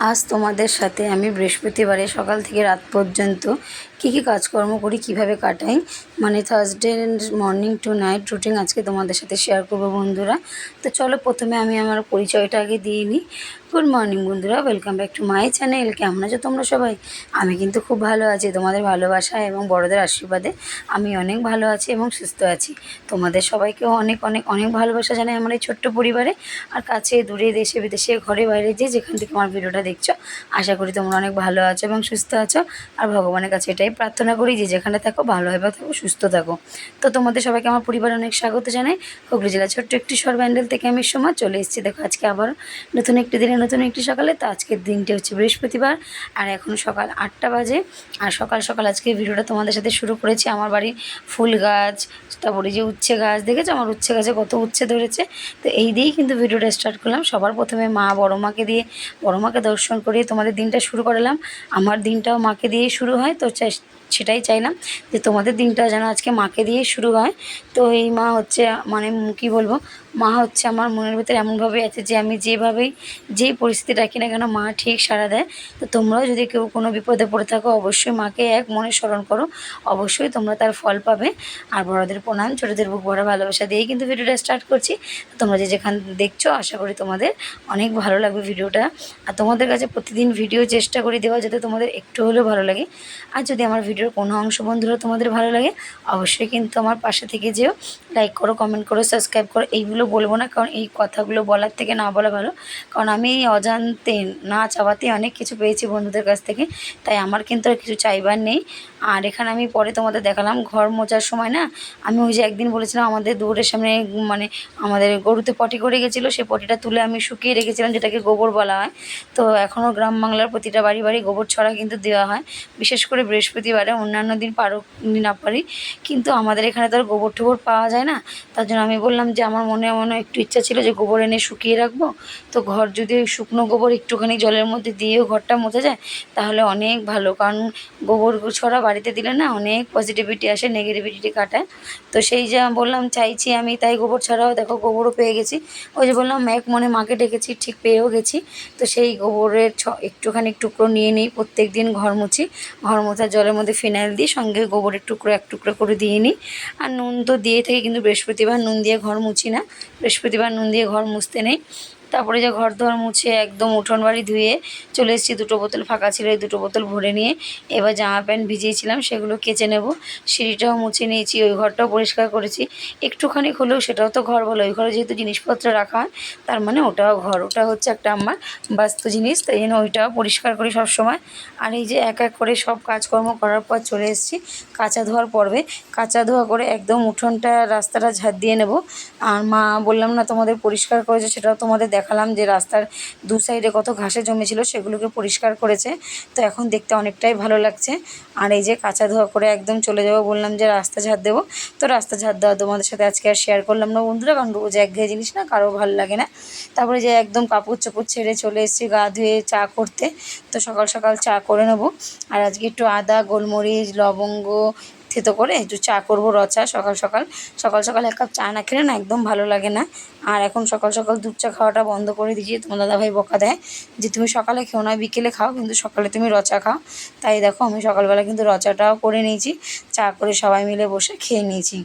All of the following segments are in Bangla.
আজ তোমাদের সাথে আমি বৃহস্পতিবারে সকাল থেকে রাত পর্যন্ত কী কী কাজকর্ম করি, কীভাবে কাটাই? মানে Thursday morning to night routine আজকে তোমাদের সাথে শেয়ার করব বন্ধুরা। তো চলো প্রথমে আমি আমার পরিচয়টা আগে দিয়ে নিই। গুড মর্নিং বন্ধুরা welcome back to my channel কেমন আছো তোমরা সবাই? আমি কিন্তু খুব ভালো আছি, তোমাদের ভালোবাসা এবং বড়দের আশীর্বাদে আমি অনেক ভালো আছি এবং সুস্থ আছি। তোমাদের সবাইকেও অনেক অনেক অনেক ভালোবাসা জানাই আমার এই ছোট্ট পরিবারে। আর কাছে, দূরে, দেশে, বিদেশে, ঘরে, বাইরে, যে যেখান থেকে আমার ভিডিওটা দেখছ, আশা করি তোমরা অনেক ভালো আছো এবং সুস্থ আছো। আর ভগবানের কাছে এটাই প্রার্থনা করি যে যেখানে থাকো ভালোভাবে থাকো, সুস্থ থাকো। তো তোমাদের সবাইকে আমার পরিবারে অনেক স্বাগত জানাই। হুগলি জেলা ছোট্ট একটি সর ব্যান্ডেল থেকে আমি সময় চলে এসেছি। দেখো, আজকে আবার নতুন একটি দিনে নতুন একটি সকালে। তো আজকের দিনটি হচ্ছে বৃহস্পতিবার, আর এখন সকাল আটটা বাজে। আর সকাল সকাল আজকে ভিডিওটা তোমাদের সাথে শুরু করেছি। আমার বাড়ির ফুল গাছ, তারপরে যে উচ্ছে গাছ, দেখেছ? আমার উচ্ছে গাছে কত উচ্ছে ধরেছে। তো এই দিয়েই কিন্তু ভিডিওটা স্টার্ট করলাম। সবার প্রথমে মা বড় মাকে দিয়ে, বড় মাকে দর্শন করিয়ে তোমাদের দিনটা শুরু করালাম। আমার দিনটাও মাকে দিয়েই শুরু হয়। তো চাই- just সেটাই চাইলাম যে তোমাদের দিনটা যেন আজকে মাকে দিয়ে শুরু হয়। তো এই মা হচ্ছে মানে কী বলব, মা হচ্ছে আমার মনের ভিতরে এমনভাবে আছে যে আমি যেভাবেই, যেই পরিস্থিতি রাখি না কেন মা ঠিক সাড়া দেয়। তো তোমরাও যদি কেউ কোনো বিপদে পড়ে থাকো, অবশ্যই মাকে এক মনে স্মরণ করো। অবশ্যই তোমরা তার ফল পাবে। আর বড়দের প্রণাম, ছোটোদের বুক ভরা ভালোবাসা দিয়েই কিন্তু ভিডিওটা স্টার্ট করছি। তোমরা যে যেখান দেখছ, আশা করি তোমাদের অনেক ভালো লাগবে ভিডিওটা। আর তোমাদের কাছে প্রতিদিন ভিডিও চেষ্টা করি দেওয়া, যাতে তোমাদের একটু হলেও ভালো লাগে। আর যদি আমার ভিডিওর কোনো অংশ বন্ধুরা তোমাদের ভালো লাগে, অবশ্যই কিন্তু আমার পাশে থেকে যেও। লাইক করো কমেন্ট করো সাবস্ক্রাইব করো, এইগুলো বলব না, কারণ এই কথাগুলো বলার থেকে না বলা ভালো। কারণ আমি অজান্তে না চাওয়াতে অনেক কিছু পেয়েছি বন্ধুদের কাছ থেকে, তাই আমার কিন্তু আর কিছু চাইবার নেই। আর এখানে আমি পরে তোমাদের দেখালাম, ঘর মোচার সময় না, আমি ওই যে একদিন বলেছিলাম আমাদের দুয়ারের সামনে মানে আমাদের গরুতে পটি করে গেছিল সেই পটিটা তুলে আমি শুকিয়ে রেখেছিলাম, যেটাকে গোবর বলা হয়। তো এখনও গ্রাম বাংলার প্রতিটা বাড়ি বাড়ি গোবর ছড়া কিন্তু দেওয়া হয়, বিশেষ করে বৃহস্পতিবারে অন্যান্য দিন পারো না পারি, কিন্তু আমাদের এখানে তো আর গোবর টোবর পাওয়া যায় না। তার জন্য আমি বললাম যে আমার মনে মনে একটু ইচ্ছা ছিল যে গোবর এনে শুকিয়ে রাখব। তো ঘর যদি শুকনো গোবর একটুখানি জলের মধ্যে দিয়েও ঘরটা মুছে যায়, তাহলে অনেক ভালো। কারণ গোবর ছড়া বাড়িতে দিলে না অনেক পজিটিভিটি আসে নেগেটিভিটি কাটায়। তো সেই যে বললাম, চাইছি আমি তাই গোবর ছাড়াও দেখো গোবরও পেয়ে গেছি। ওই যে বললাম, এক মনে মাকে ডেকেছি, ঠিক পেয়েও গেছি। তো সেই গোবরের ছ একটুখানি টুকরো নিয়ে নিই প্রত্যেক দিন ঘর মুছি। ঘর মোছার জলের মধ্যে ফিনাইল দিই, সঙ্গে গোবরের টুকরো এক টুকরো করে দিয়ে নিই। আর নুন তো দিয়ে থেকে, কিন্তু বৃহস্পতিবার নুন দিয়ে ঘর মুছি না। বৃহস্পতিবার নুন দিয়ে ঘর মুছতে নেই। তারপরে যে ঘর দোয়ার মুছে একদম উঠোন বাড়ি ধুয়ে চলে এসেছি, দুটো বোতল ফাঁকা ছিল, এই দুটো বোতল ভরে নিয়ে এবার জামা প্যান্ট ভিজিয়েছিলাম, সেগুলো কেচে নেব। সিঁড়িটাও মুছে নিয়েছি, ওই ঘরটাও পরিষ্কার করেছি। একটুখানি হলেও সেটাও তো ঘর বলো, ওই ঘরে যেহেতু জিনিসপত্র রাখা হয়, তার মানে ওটাও ঘর। ওটা হচ্ছে একটা আমার বাস্তু জিনিস, তাই জন্য ওইটাও পরিষ্কার করি সব সময় আর এই যে এক এক করে সব কাজকর্ম করার পর চলে এসেছি কাঁচা ধোয়ার পর্বে। কাঁচা ধোয়া করে একদম উঠোনটা রাস্তাটা ঝাড় দিয়ে নেব। আর মা বললাম, না, তোমাদের পরিষ্কার করেছে, সেটাও তোমাদের দেখালাম যে রাস্তার দু সাইডে কত ঘাসে জমেছিল, সেগুলোকে পরিষ্কার করেছে। তো এখন দেখতে অনেকটাই ভালো লাগছে। আর এই যে কাঁচা ধোয়া করে একদম চলে যাব, বললাম যে রাস্তা ঝাড় দেবো। তো রাস্তা ঝাড় দেওয়া তোমাদের সাথে আজকে আর শেয়ার করলাম না। বন্ধুরা, কারণ রোজ একঘেয়ে জিনিস না, কারও ভালো লাগে না। তারপরে যে একদম কাপড় চোপড় ছেড়ে চলে এসেছি, গা ধুয়ে চা করতে। তো সকাল সকাল চা করে নেব। আর আজকে একটু আদা, গোলমরিচ, লবঙ্গ থেতো করে একটু চা করব রচা সকাল সকাল। সকাল সকাল এক কাপ চা না খেলে না একদম ভালো লাগে না। আর এখন সকাল সকাল দুধ চা খাওয়াটা বন্ধ করে দিয়েছি। তোমার দাদাভাই বকা দেয় যে, তুমি সকালে খেও না, বিকেলে খাও, কিন্তু সকালে তুমি রচা খাও। তাই দেখো, আমি সকালবেলা কিন্তু রচাটাও করে নিয়েছি, চা করে সবাই মিলে বসে খেয়ে নিয়েছি।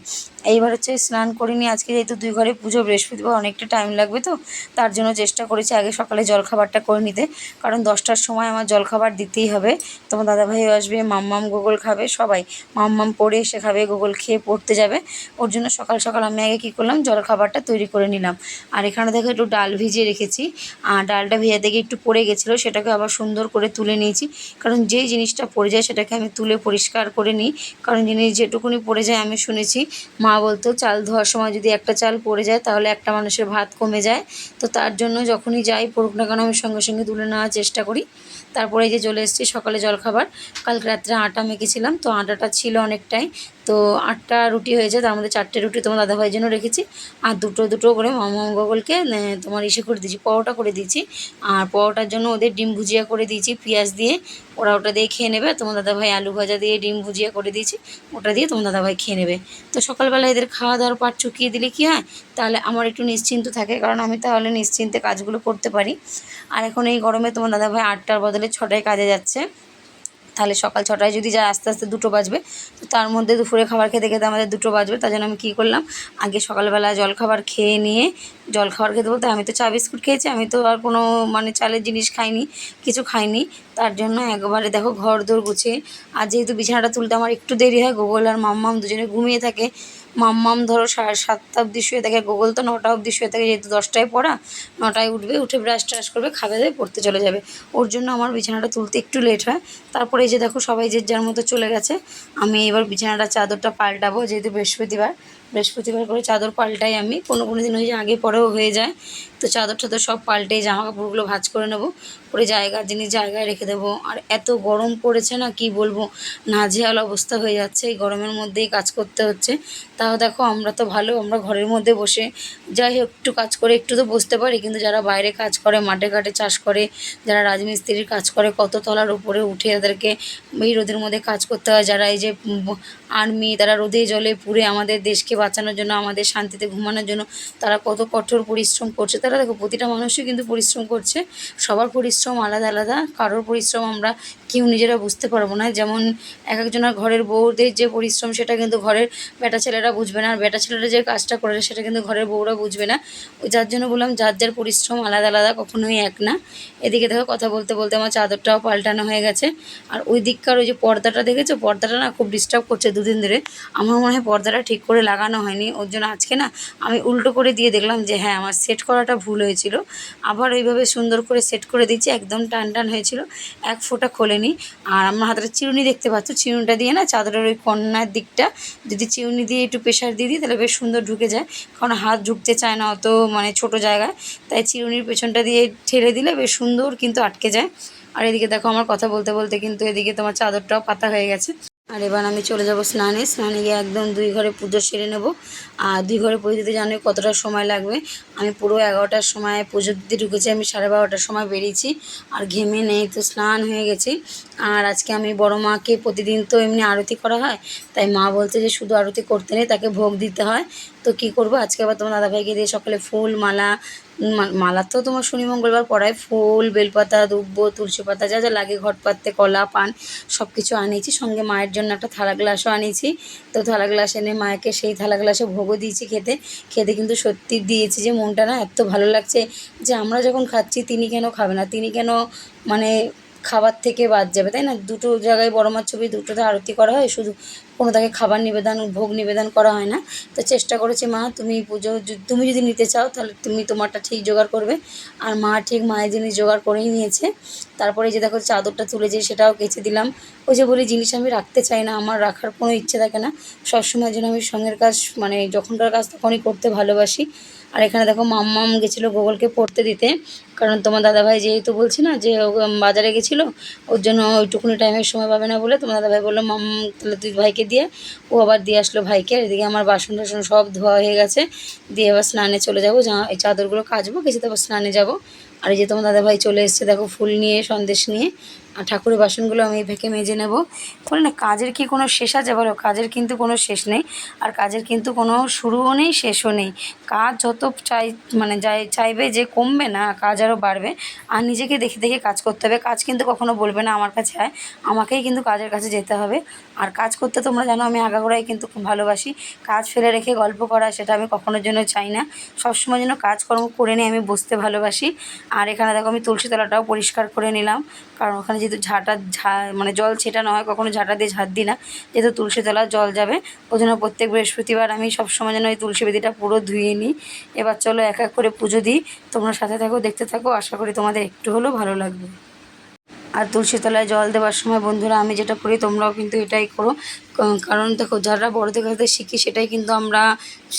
এইবার হচ্ছে স্নান করে নিয়ে, আজকে যেহেতু দুই ঘরে পুজো, বৃহস্পতিবার অনেকটা টাইম লাগবে তো, তার জন্য চেষ্টা করেছি আগে সকালে জলখাবারটা করে নিতে। কারণ দশটার সময় আমার জলখাবার দিতেই হবে। তোমার দাদাভাই আসবে, মাম্মাম গোগল খাবে, সবাই মাম্মাম পড়ে এসে খাবে, গোগল খেয়ে পড়তে যাবে। ওর জন্য সকাল সকাল আমি আগে কী করলাম, জলখাবারটা তৈরি করে নিলাম। আর এখানে দেখো একটু ডাল ভিজিয়ে রেখেছি। আর ডালটা ভেজে থেকে একটু পড়ে গেছিল, সেটাকে আবার সুন্দর করে তুলে নিয়েছি। কারণ যেই জিনিসটা পড়ে যায় সেটাকে আমি তুলে পরিষ্কার করে নিই। কারণ জিনিস যেটুকুনি পড়ে যায় আমি শুনেছি, মা বলতো চাল ধোয়ার সময় যদি একটা চাল পড়ে যায় তাহলে একটা মানুষের ভাত কমে যায়। তো তার জন্য যখনই যাই পড়ুক না কেন আমি সঙ্গে সঙ্গে তুলে নেওয়ার চেষ্টা করি। তারপরে যে চলে এসেছি সকালে জলখাবার। কালকে রাত্রে আটা মেখেছিলাম, তো আটাটা ছিল অনেকটাই। তো আটটা রুটি হয়েছে, তার মধ্যে চারটে রুটি তোমার দাদাভাইয়ের জন্য রেখেছি। আর দুটো দুটো করে মামা গগলকে তোমার ইসে করে দিয়েছি, পরোটা করে দিয়েছি। আর পরোটার জন্য ওদের ডিম ভুজিয়া করে দিয়েছি, পেঁয়াজ দিয়ে। ওরা ওটা দিয়ে খেয়ে নেবে, তোমার দাদাভাই আলু ভাজা দিয়ে ডিম ভুজিয়া করে দিয়েছি, ওটা দিয়ে তোমার দাদাভাই খেয়ে নেবে। তো সকালবেলা এদের খাওয়া দাওয়ার পাট চুকিয়ে দিলে কি হয়, তাহলে আমার একটু নিশ্চিন্ত থাকে, কারণ আমি তাহলে নিশ্চিন্তে কাজগুলো করতে পারি। আর এখন এই গরমে তোমার দাদাভাই আটটার বদলে ছটায় কাজে যাচ্ছে। তাহলে সকাল ছটায় যদি যায় আস্তে আস্তে দুটো বাজবে, তো তার মধ্যে দুপুরে খাবার খেতে খেতে আমাদের দুটো বাজবে, তার জন্য আমি কী করলাম, আগে সকালবেলা জলখাবার খেয়ে নিয়ে, জলখাবার খেতে বলতে আমি তো চা বিস্কুট খেয়েছি, আমি তো আর কোনো মানে চালের জিনিস খাইনি, কিছু খাইনি, তার জন্য একবারে দেখো ঘর দৌড় গুছিয়ে, আর যেহেতু বিছানাটা তুলতে আমার একটু দেরি হয়, গোগল আর মাম্মাম দুজনে ঘুমিয়ে থাকে মাম্মাম ধরো সাড়ে সাতটা অবধি শুয়ে থাকে, গোগল তো নটা অবধি শুয়ে থাকে, যেহেতু দশটায় পড়া, নটায় উঠবে, উঠে ব্রাশ ট্রাশ করবে, খাবে দাবে পড়তে চলে যাবে। ওর জন্য আমার বিছানাটা তুলতে একটু লেট হয়। তারপরে এই যে দেখো সবাই যে যার মতো চলে গেছে, আমি এবার বিছানাটা চাদরটা পাল্টাবো, যেহেতু বৃহস্পতিবার। বৃহস্পতিবার করে চাদর পাল্টাই আমি, কোনো কোনো দিন ওই যে আগে পরেও হয়ে যায়। তো চাদর টাদর সব পাল্টে জামা কাপড়গুলো ভাজ করে নেব। করে জায়গার জিনিস জায়গায় রেখে দেবো। আর এত গরম পড়েছে না, কি বলব? নাজেহাল অবস্থা হয়ে যাচ্ছে, এই গরমের মধ্যেই কাজ করতে হচ্ছে। তাও দেখো, আমরা তো ভালো, আমরা ঘরের মধ্যে বসে যাই হোক, একটু কাজ করে, একটু তো বসতে পারি। কিন্তু যারা বাইরে কাজ করে, মাঠে ঘাটে চাষ করে, যারা রাজমিস্ত্রির কাজ করে কত তলার উপরে উঠে তাদেরকে এই রোদের মধ্যে কাজ করতে হয়। যারা এই যে আর্মি, তারা রোদে জলে পুড়ে আমাদের দেশকে বাঁচানোর জন্য, আমাদের শান্তিতে ঘুমানোর জন্য, তারা কত কঠোর পরিশ্রম করছে। দেখো, প্রতিটা মানুষই কিন্তু পরিশ্রম করছে। সবার পরিশ্রম আলাদা আলাদা, কারোর পরিশ্রম আমরা কেউ নিজেরা বুঝতে পারব না। যেমন এক একজনের ঘরের বউদের যে পরিশ্রম, সেটা কিন্তু ঘরের বেটা ছেলেরা বুঝবে না। আর বেটা ছেলেরা যে কাজটা করে, সেটা কিন্তু ঘরের বউরা বুঝবে না। যার জন্য বললাম, যার যার পরিশ্রম আলাদা আলাদা, কখনোই এক না। এদিকে দেখো, কথা বলতে বলতে আমার চাদরটাও পাল্টানো হয়ে গেছে। আর ওই দিককার ওই যে পর্দাটা দেখেছ? পর্দাটা না খুব ডিস্টার্ব করছে দুদিন ধরে। আমার মনে হয় পর্দাটা ঠিক করে লাগানো হয়নি। ওর জন্য আজকে না আমি উল্টো করে দিয়ে দেখলাম যে হ্যাঁ আমার সেট করাটা ভুল হয়েছিল। আবার ওইভাবে সুন্দর করে সেট করে দিচ্ছি একদম টান টান হয়েছিল। এক ফোঁটা খোলেনি। আর আমার হাতের চিরুনি দেখতে পাচ্ছ, চিরুনিটা দিয়ে না চাদরের ওই কন্যার দিকটা, যদি চিরুনি দিয়ে একটু প্রেশার দিয়ে দিই তাহলে বেশ সুন্দর ঢুকে যায়। কারণ হাত ঢুকতে চায় না অত মানে ছোট জায়গায়। তাই চিরুনির পেছনটা দিয়ে ঠেলে দিলে বেশ সুন্দর কিন্তু আটকে যায়। আর এদিকে দেখো আমার কথা বলতে বলতে কিন্তু এদিকে তোমার চাদরটাও পাতা হয়ে গেছে। আর এবার আমি চলে যাব স্নানে। স্নানে গিয়ে একদম দুই ঘরে পুজো সেরে নেব। আর দুই ঘরে পুজো দিতে জানোই কতটা সময় লাগবে। আমি পুরো এগারোটার সময় পুজো দিতে ঢুকেছি, আমি সাড়ে বারোটার সময় বেরিয়েছি। আর ঘেমে নেই তো স্নান হয়ে গেছি। আর আজকে আমি বড় মাকে প্রতিদিন তো এমনি আরতি করা হয়। তাই মা বলছে যে শুধু আরতি করতে নেই, তাকে ভোগ দিতে হয়। তো কি করব? আজকে আবার তোমার দাদাভাইকে দিয়ে সকালে ফুল, মালা মালা তো তোমার শনি, মঙ্গলবার পড়ায়। ফুল, বেলপাতা, দুব্ব, তুলসী পাতা, যা যা লাগে, ঘট পাততে, কলা, পান সব কিছু আনিয়েছি। সঙ্গে মায়ের জন্য একটা থালা গ্লাসও আনিয়েছি। তো থালা গ্লাস এনে মায়েকে সেই থালা গ্লাসে ভোগও দিয়েছি খেতে। খেতে কিন্তু সত্যি দিয়েছি যে মনটা না এত ভালো লাগছে যে আমরা যখন খাচ্ছি তিনি কেন খাবে না? তিনি কেন মানে খাবার থেকে বাদ যাবে, তাই না? দুটো জায়গায় বড় মার ছবি, দুটোতে আরতি করা হয়, শুধু কোনো তাকে খাবার নিবেদন, ভোগ নিবেদন করা হয় না। তো চেষ্টা করেছি, মা, তুমি পুজো তুমি যদি নিতে চাও, তাহলে তুমি তোমারটা ঠিক জোগাড় করবে। আর মা ঠিক মায়ের জিনিস জোগাড় করেই নিয়েছে। তারপরে যে দেখো, চাদরটা তুলে যেয়ে সেটাও কেচে দিলাম। ওই যে বলি, জিনিস আমি রাখতে চাই না, আমার রাখার কোনো ইচ্ছে থাকে না। সবসময় যেন আমি সঙ্গের কাজ মানে যখনকার কাজ, তখনই করতে ভালোবাসি। আর এখানে দেখো মাম্মাম গেছিল গোগলকে পড়তে দিতে। কারণ তোমার দাদাভাই যেহেতু বলছি না যে বাজারে গেছিল, ওর জন্য ওইটুকুনি টাইমের সময় পাবে না বলে তোমার দাদাভাই বলল মাম তাহলে তুই ভাইকে দিয়ে ও আবার দিয়ে আসলো ভাইকে। এদিকে আমার বাসন টাসন সব ধোয়া হয়ে গেছে। দিয়ে আবার স্নানে চলে যাব এই চাদরগুলো কাচবো কিছু তারপর স্নানে যাব। আর এই যে তোমার দাদাভাই চলে এসছে, দেখো ফুল নিয়ে, সন্দেশ নিয়ে। আর ঠাকুরের বাসনগুলো আমি ভেকে মেজে নেব। বলে না, কাজের কি কোনো শেষ আছে বলো? কাজের কিন্তু কোনো শেষ নেই। আর কাজের কিন্তু কোনো শুরুও নেই, শেষও নেই। কাজ যত চাই মানে যাই, চাইবে যে কমবে না, কাজ আরও বাড়বে। আর নিজেকে দেখে দেখে কাজ করতে হবে। কাজ কিন্তু কখনো বলবে না আমার কাছে আয়। আমাকেই কিন্তু কাজের কাছে যেতে হবে। আর কাজ করতে তোমরা জানো, আমি আগাগোড়াই কিন্তু খুব ভালোবাসি। কাজ ফেলে রেখে গল্প করা, সেটা আমি কখনোর জন্য চাই না। সবসময় যেন কাজকর্ম করে নিয়ে আমি বসতে ভালোবাসি। আর এখানে দেখো, আমি তুলসী তলাটাও পরিষ্কার করে নিলাম। কারণ ওখানে যেহেতু ঝাঁটা, ঝা মানে জল ছেটানো হয়, কখনো ঝাঁটা দিয়ে ঝাঁট দিই না। যেহেতু তুলসী তলার জল যাবে, ওই জন্য প্রত্যেক বৃহস্পতিবার আমি সবসময় যেন ওই তুলসী বেদিটা পুরো ধুয়ে নিই। এবার চলো এক এক করে পুজো দিই। তোমরা সাথে থাকো, দেখতে থাকো, আশা করি তোমাদের একটু হলেও ভালো লাগবে। আর তুলসী তলায় জল দেওয়ার সময় বন্ধুরা, আমি যেটা করি তোমরাও কিন্তু এটাই করো। কারণ দেখো, যারা বড়দের কাছে শিখি, সেটাই কিন্তু আমরা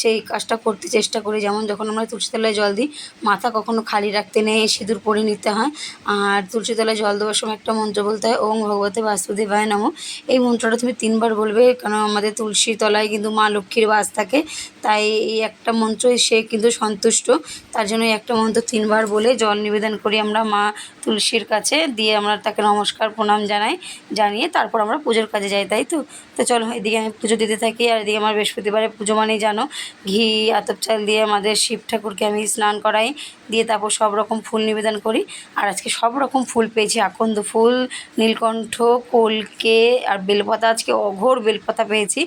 সেই কাজটা করতে চেষ্টা করি। যেমন যখন আমরা তুলসী তলায় জল দিই, মাথা কখনো খালি রাখতে নেই, সিঁদুর পরে নিতে হয়। আর তুলসী তলায় জল দেওয়ার সময় একটা মন্ত্র বলতে হয় ওম ভগবতে বাসুদেবায় নমঃ। এই মন্ত্রটা তুমি তিনবার বলবে কারণ আমাদের তুলসী তলায় কিন্তু মা লক্ষ্মীর বাস থাকে। তাই এই একটা মন্ত্রই সে কিন্তু সন্তুষ্ট। তার জন্য একটা মন্ত্র তিনবার বলে জল নিবেদন করি আমরা মা তুলসীর কাছে, দিয়ে আমরা তাকে নমস্কার, প্রণাম জানাই, জানিয়ে তারপর আমরা পুজোর কাজে যাই, তাই তো? তো চলো, এদিকে আমি পুজো দিতে থাকি আর এদিকে আমার বৃহস্পতিবারে পুজো মানেই জানো, ঘি, আতপ চাল দিয়ে আমাদের শিব ঠাকুরকে আমি স্নান করাই, দিয়ে তারপর সব রকম ফুল নিবেদন করি। আর আজকে সব রকম ফুল পেয়েছি, আকন্দ ফুল, নীলকণ্ঠ, কলকে আর বেলপাতা, আজকে অঘোর বেলপাতা পেয়েছি।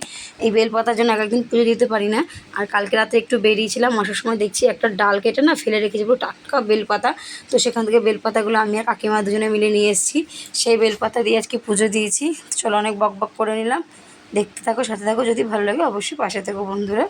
এই বেলপাতার জন্য এক একদিন পুজো দিতে পারি না। আর কালকে রাতে একটু বেরিয়েছিলাম, আসার সময় দেখছি একটা ডাল কেটে না ফেলে রেখেছি, পুরো টাটকা বেলপাতা। তো সেখান থেকে বেলপাতাগুলো আমি আর কাকিমা দুজনে মিলে নিয়ে এসেছি। সেই বেলপাতা দিয়ে আজকে পুজো দিয়েছি। চলো, অনেক বক বক করে নিলাম। দেখতে থাকো, সাথে থাকো, যদি ভালো লাগে অবশ্যই পাশে থাকো বন্ধুরা।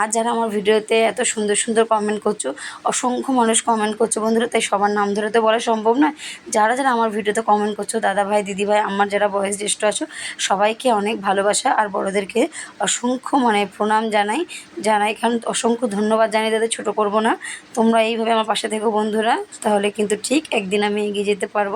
আর যারা আমার ভিডিওতে এত সুন্দর সুন্দর কমেন্ট করছ, অসংখ্য মানুষ কমেন্ট করছ বন্ধুরা, তাই সবার নাম ধরে তো বলা সম্ভব নয়। যারা যারা আমার ভিডিওতে কমেন্ট করছ, দাদা ভাই, দিদি ভাই, আমার যারা বয়স জ্যেষ্ঠ আছো, সবাইকে অনেক ভালোবাসা আর বড়োদেরকে অসংখ্য মানে প্রণাম জানাই জানাই। কারণ অসংখ্য ধন্যবাদ জানাই তাদের ছোটো করব না। তোমরা এইভাবে আমার পাশে থেকো বন্ধুরা, তাহলে কিন্তু ঠিক একদিন আমি এগিয়ে যেতে পারব।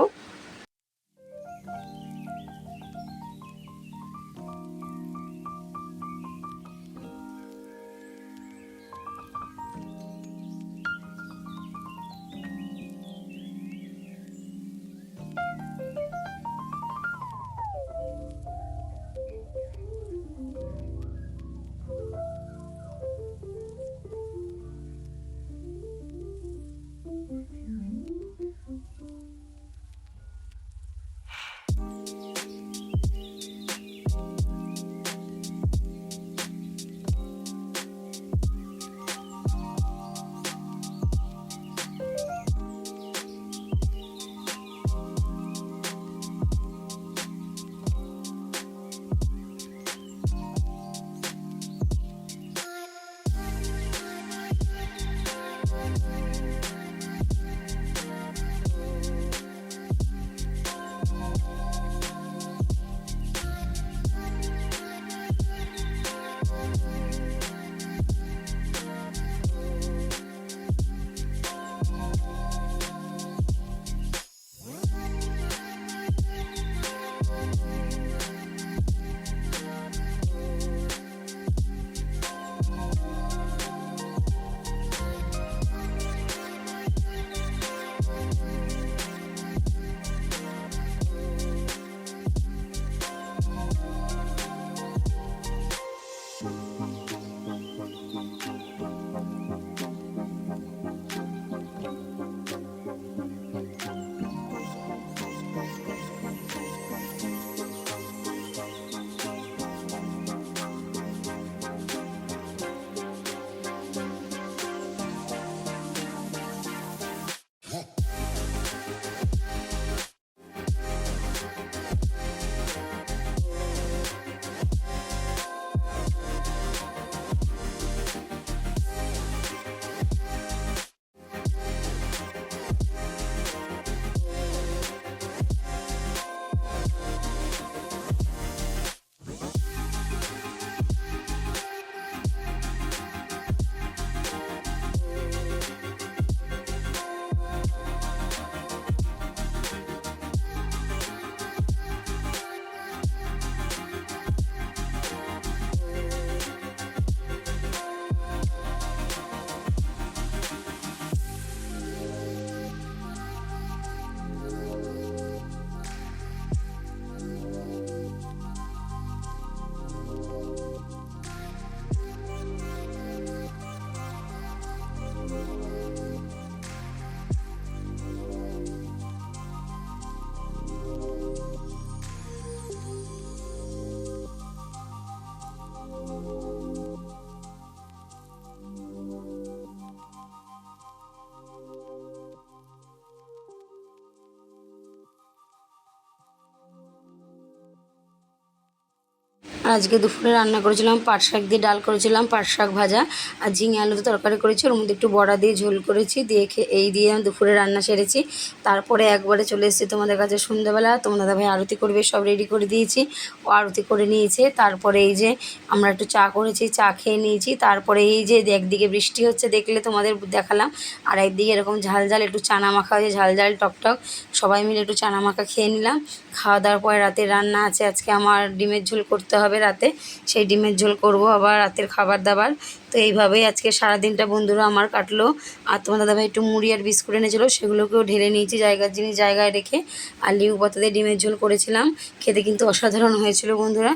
আজকে দুপুরে রান্না করেছিলাম, পাট শাক দিয়ে ডাল করেছিলাম, পাট শাক ভাজা আর ঝিঙে আলু তরকারি করেছি। ওর মধ্যে একটু বড়া দিয়ে ঝোল করেছি, দিয়ে এই দিয়ে আমি দুপুরে রান্না সেরেছি। তারপরে একবারে চলে এসেছি তোমাদের কাছে সন্ধ্যাবেলা। তোমার দাদাভাই আরতি করবে, সব রেডি করে দিয়েছি। ও আরতি করে নিয়েছে। তারপরে এই যে আমরা একটু চা করেছি, চা খেয়ে নিয়েছি। তারপরে এই যে একদিকে বৃষ্টি হচ্ছে, দেখলে তোমাদের দেখালাম। আর একদিকে এরকম ঝাল ঝাল একটু চানা মাখা হয়েছে ঝাল ঝাল টক টক সবাই মিলে একটু চানা মাখা খেয়ে নিলাম। খাওয়া দাওয়ার পরে রাতে রান্না আছে। আজকে আমার ডিমের ঝোল করতে হবে রাতে সেই ডিমের ঝোল করব আবার রাতের খাবার দাবার। তো এইভাবেই আজকে সারাদিনটা বন্ধুরা আমার কাটলো। আর তোমার দাদাভাই একটু মুড়ি আর বিস্কুট এনেছিলো, সেগুলোকেও ঢেলে নিয়েছি জায়গার জিনিস জায়গায় রেখে। আর লিউ পাতাতে ডিমের ঝোল করেছিলাম। খেতে কিন্তু অসাধারণ হয়েছিল বন্ধুরা।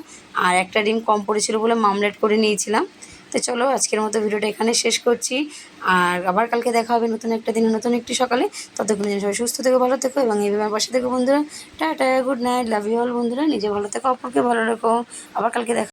আর একটা ডিম কম পড়েছিল বলে মামলেট করে নিয়েছিলাম। তো চলো আজকের মতো ভিডিওটা এখানে শেষ করছি। আর আবার কালকে দেখা হবে নতুন একটা দিনে নতুন একটি সকালে। ততক্ষণ যেন সবাই সুস্থ থেকো, ভালো থেকো এবং এইভাবে পাশে থেকো বন্ধুরা। Tata, good night love you all বন্ধুরা। নিজে ভালো থেকো, অপরকে ভালো রাখো। আবার কালকে দেখা